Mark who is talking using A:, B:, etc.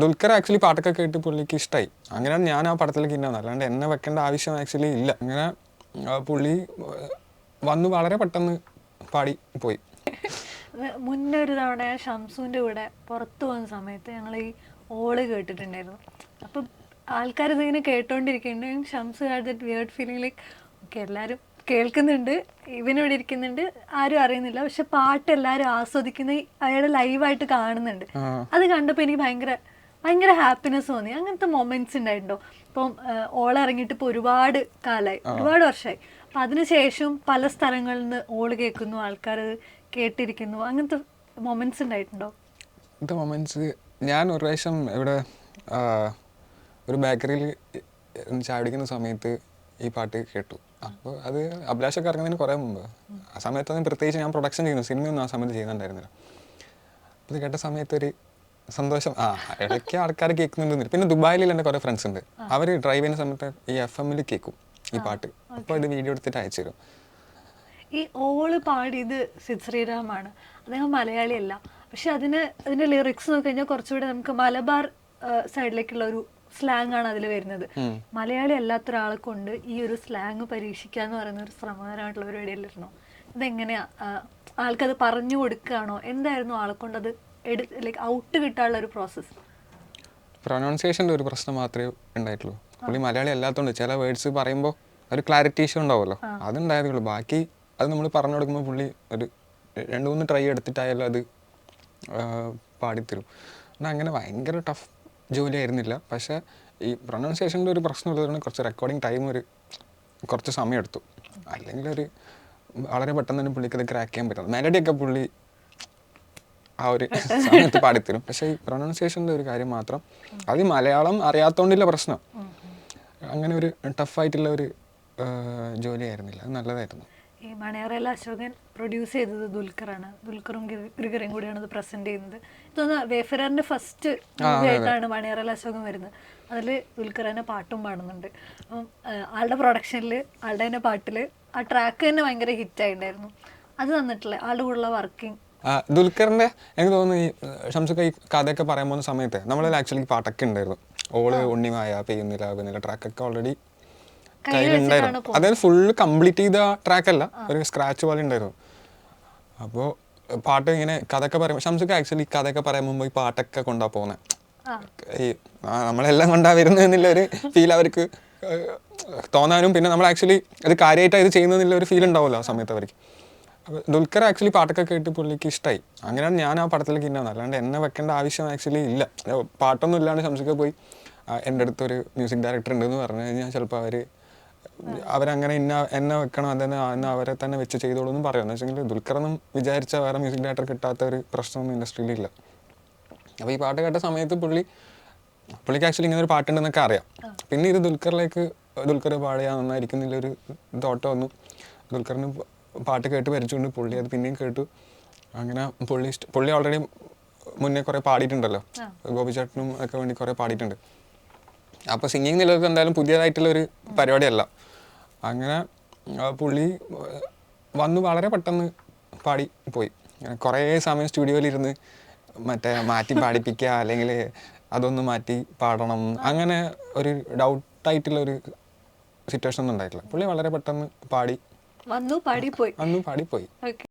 A: Dulquer actually പാട്ടൊക്കെ കേട്ട് പുള്ളിക്ക് ഇഷ്ടമായി അങ്ങനെയാണ് ഞാൻ ആ പടത്തിലേക്ക് ഇന്നത് അല്ലാണ്ട് എന്നെ വെക്കേണ്ട ആവശ്യം ആക്ച്വലി ഇല്ല. അങ്ങനെ പുള്ളി വന്ന് വളരെ പെട്ടെന്ന് പാടി പോയി.
B: മുന്നേ ഒരു തവണ ഷംസുവിന്റെ കൂടെ പുറത്തു പോകുന്ന സമയത്ത് ഞങ്ങൾ ഈ ഓൾ കേട്ടിട്ടുണ്ടായിരുന്നു. അപ്പം ആൾക്കാർ ഇതിങ്ങനെ കേട്ടോണ്ടിരിക്കുന്നുണ്ട്. Shams had that weird feeling like okay എല്ലാവരും കേൾക്കുന്നുണ്ട്. ഇവനിവിടെ ഇരിക്കുന്നുണ്ട്. ആരും അറിയുന്നില്ല. പക്ഷെ പാട്ട് എല്ലാവരും ആസ്വദിക്കുന്ന അയാൾ ലൈവായിട്ട് കാണുന്നുണ്ട്. അത് കണ്ടപ്പോൾ എനിക്ക് ഭയങ്കര ഭയങ്കര ഹാപ്പിനെസ് തോന്നി. അങ്ങനത്തെ മൊമെന്റ്സ് ഉണ്ടായിട്ടുണ്ടോ ഇപ്പം ഓൾ ഇറങ്ങിയിട്ട് ഇപ്പോൾ ഒരുപാട് കാലായി. ഒരുപാട് വർഷമായി അപ്പം അതിനുശേഷം പല സ്ഥലങ്ങളിൽ നിന്ന് ഓൾ കേൾക്കുന്നു ആൾക്കാർ കേട്ടിരിക്കുന്നു. അങ്ങനത്തെ മൊമെന്റ്സ് ഉണ്ടായിട്ടുണ്ടോ
A: അങ്ങനത്തെ മൊമെന്റ്സ് ഞാൻ ഒരു പ്രാവശ്യം ഇവിടെ ഒരു ബേക്കറിയിൽ ചാടിക്കുന്ന സമയത്ത് ഈ പാട്ട് കേട്ടു. അപ്പോൾ അത് അഭിലാഷൊക്കെ ഇറങ്ങുന്നതിന് കുറേ മുമ്പ്. ആ സമയത്തൊന്നും പ്രത്യേകിച്ച് ഞാൻ പ്രൊഡക്ഷൻ ചെയ്യുന്നു സിനിമയൊന്നും ആ സമയത്ത് ചെയ്യുന്നുണ്ടായിരുന്നില്ല. അപ്പോൾ ഇത് കേട്ട സമയത്ത് ഒരു സന്തോഷം. ആ ഇടയ്ക്ക് ആൾക്കാർ കേൾക്കുന്നുണ്ട് പിന്നെ ദുബായിൽ എന്റെ കുറേ ഫ്രണ്ട്സ് ഉണ്ട്. അവർ ഡ്രൈവ് ചെയ്യുന്ന സമയത്ത് ഈ എഫ് എമ്മിൽ കേൾക്കും ഈ പാട്ട്. അപ്പോൾ ഇത് വീഡിയോ എടുത്തിട്ട് അയച്ചു തരും.
B: ഈ ഓൾ പാടിയത് സിദ് ശ്രീരാമാണ്. അദ്ദേഹം മലയാളിയല്ല. പക്ഷെ അതിന് അതിന്റെ ലിറിക്സ് നോക്കി കഴിഞ്ഞാൽ കുറച്ചുകൂടെ നമുക്ക് മലബാർ സൈഡിലേക്കുള്ള ഒരു സ്ലാങ് ആണ് അതിൽ വരുന്നത്. മലയാളി അല്ലാത്ത ഒരാളെ കൊണ്ട് ഈ ഒരു സ്ലാങ് പരീക്ഷിക്കുക എന്ന് പറയുന്ന ഒരു ശ്രമകരമായിട്ടുള്ള പരിപാടിയല്ലായിരുന്നു? ഇതെങ്ങനെയാ? ആൾക്കത് പറഞ്ഞു കൊടുക്കുകയാണോ? എന്തായിരുന്നു ആളെ കൊണ്ട് അത് ലൈക്ക് ഔട്ട് കിട്ടാനുള്ള ഒരു പ്രോസസ്സ്
A: പ്രൊനൗൺസിയേഷന്റെ ഒരു പ്രശ്നം മാത്രമേ ഉണ്ടായിട്ടുള്ളൂ. പുള്ളി മലയാളി അല്ലാത്തതുകൊണ്ട് ചില വേർഡ്സ് പറയുമ്പോൾ ഒരു ക്ലാരിറ്റി ഇഷ്യൂ ഉണ്ടാവുമല്ലോ. അതുണ്ടായതേ ഉള്ളൂ ബാക്കി അത് നമ്മൾ പറഞ്ഞു കൊടുക്കുമ്പോൾ പുള്ളി ഒരു രണ്ട് മൂന്ന് ട്രൈ എടുത്തിട്ടായാലും അത് പാടിത്തരും. എന്നാൽ അങ്ങനെ ഭയങ്കര ടഫ് ജോലി ആയിരുന്നില്ല പക്ഷേ ഈ പ്രൊനൗൺസിയേഷന്റെ ഒരു പ്രശ്നം ഉള്ളതുകൊണ്ട് കുറച്ച് റെക്കോർഡിങ് ടൈം ഒരു കുറച്ച് സമയം എടുത്തു അല്ലെങ്കിൽ ഒരു വളരെ പെട്ടെന്ന് തന്നെ പുള്ളിക്ക് അത് ക്രാക്ക് ചെയ്യാൻ പറ്റും. മെലഡിയൊക്കെ പുള്ളി ആ ഒരു സമയത്ത് പാടിത്തരും. പക്ഷേ ഈ പ്രൊനൗൺസിയേഷന്റെ ഒരു കാര്യം മാത്രം അത് ഈ മലയാളം അറിയാത്തോണ്ടില്ല പ്രശ്നം. അങ്ങനെ ഒരു ടഫായിട്ടുള്ള ഒരു ജോലിയായിരുന്നില്ല. അത് നല്ലതായിരുന്നു.
B: ഈ മണയറയിലെ അശോകൻ പ്രൊഡ്യൂസ് ചെയ്തത് ദുൽഖറാണ്. ദുൽഖറും ഗിരി- ഗിരിഗിരിയും കൂടിയാണ് ഇത് പ്രസന്റ് ചെയ്യുന്നത്. ഇതൊന്ന് വേഫറാറിന്റെ ഫസ്റ്റ് ആയിട്ടാണ് മണയറയിലെ അശോകൻ വരുന്നത്. അതിൽ ദുൽഖർ തന്നെ പാട്ടും പാടുന്നുണ്ട്. അപ്പം ആളുടെ പ്രൊഡക്ഷനിൽ ആളുടെ തന്നെ പാട്ടിൽ ആ ട്രാക്ക് തന്നെ ഭയങ്കര ഹിറ്റ് ആയിട്ടുണ്ടായിരുന്നു. അത് തന്നിട്ടില്ലേ? ആളുടെ കൂടെയുള്ള വർക്കിംഗ്
A: ആ, ദുൽഖറിന്റെ എനിക്ക് തോന്നുന്നു ഈ ഷംസുക്ക ഈ കഥയൊക്കെ പറയാൻ പോകുന്ന സമയത്ത് നമ്മളിൽ ആക്ച്വലി പാട്ടൊക്കെ ഉണ്ടായിരുന്നു. ഓൾ ഉണ്ണിമായ പെയ്യുന്നില്ല പെയ്യുന്നില്ല ട്രാക്കൊക്കെ ഓൾറെഡി കയ്യിലുണ്ടായിരുന്നു. അതായത് ഫുള്ള് കംപ്ലീറ്റ് ചെയ്ത ട്രാക്കല്ല ഒരു സ്ക്രാച്ച് പോലെ ഉണ്ടായിരുന്നു. അപ്പോൾ പാട്ട് ഇങ്ങനെ കഥയൊക്കെ പറയുമ്പോൾ ഷംസുക്ക ആക്ച്വലി കഥയൊക്കെ പറയാൻ മുമ്പ് ഈ പാട്ടൊക്കെ കൊണ്ടാ പോകുന്നത് ഈ നമ്മളെല്ലാം കൊണ്ടാ വരുന്നതെന്നുള്ള ഒരു ഫീൽ അവർക്ക് തോന്നാനും പിന്നെ നമ്മൾ ആക്ച്വലി അത് കാര്യമായിട്ട് ഇത് ചെയ്യുന്നതെന്നുള്ള ഒരു ഫീൽ ഉണ്ടാവുമല്ലോ ആ സമയത്ത് അവർക്ക്. ദുൽഖർ ആക്ച്വലി പാട്ടൊക്കെ കേട്ട് പുള്ളിക്ക് ഇഷ്ടമായി അങ്ങനെയാണ് ഞാൻ ആ പടത്തിലേക്ക് ഇന്നത് അല്ലാണ്ട് എന്നെ വെക്കേണ്ട ആവശ്യം ആക്ച്വലി ഇല്ല. പാട്ടൊന്നും ഇല്ലാണ്ട് ശംസിക്ക പോയി. എന്റെ അടുത്തൊരു മ്യൂസിക് ഡയറക്ടർ ഉണ്ടെന്ന് പറഞ്ഞു കഴിഞ്ഞാൽ ചിലപ്പോൾ അവർ അവരങ്ങനെ ഇന്ന എന്നെ വെക്കണം അതെന്നെ എന്നെ അവരെ തന്നെ വെച്ച് ചെയ്തോളൂ എന്ന് പറയാം. എന്ന് വെച്ചെങ്കിൽ ദുൽഖറൊന്നും വിചാരിച്ച വേറെ മ്യൂസിക് ഡയറക്ടർ കിട്ടാത്ത ഒരു പ്രശ്നമൊന്നും ഇൻഡസ്ട്രിയിലില്ല അപ്പോൾ ഈ പാട്ട് കേട്ട സമയത്ത് പുള്ളി പുള്ളിക്ക് ആക്ച്വലി ഇങ്ങനെ ഒരു പാട്ടുണ്ടെന്നൊക്കെ അറിയാം. പിന്നെ ഇത് ദുൽഖറിലേക്ക് ദുൽഖർ പാടിയാൽ നന്നായിരിക്കുന്നില്ല ഒരു തോട്ടം ഒന്നും ദുൽഖറിന് പാട്ട് കേട്ട് വരച്ചുകൊണ്ട് പുള്ളി അത് പിന്നെയും കേട്ടു. അങ്ങനെ പുള്ളി പുള്ളി ഓൾറെഡി മുന്നേ കുറേ പാടിയിട്ടുണ്ടല്ലോ. ഗോപിചേട്ടനും ഒക്കെ വേണ്ടി കുറേ പാടിയിട്ടുണ്ട്. അപ്പോൾ സിംഗിങ് നിലനിൽക്ക് എന്തായാലും പുതിയതായിട്ടുള്ള ഒരു പരിപാടിയല്ല. അങ്ങനെ പുള്ളി വന്നു വളരെ പെട്ടെന്ന് പാടി പോയി. കുറേ സമയം സ്റ്റുഡിയോയിലിരുന്ന് മറ്റേ മാറ്റി പാടിപ്പിക്കുക അല്ലെങ്കിൽ അതൊന്ന് മാറ്റി പാടണം. അങ്ങനെ ഒരു ഡൗട്ടായിട്ടുള്ള ഒരു സിറ്റുവേഷൻ ഒന്നും ഉണ്ടായിട്ടില്ല. പുള്ളി വളരെ പെട്ടെന്ന് പാടി
B: വന്നു പാടിപ്പോയി. പോയി
A: അന്ന് പാടിപ്പോയി.
B: ഓക്കെ.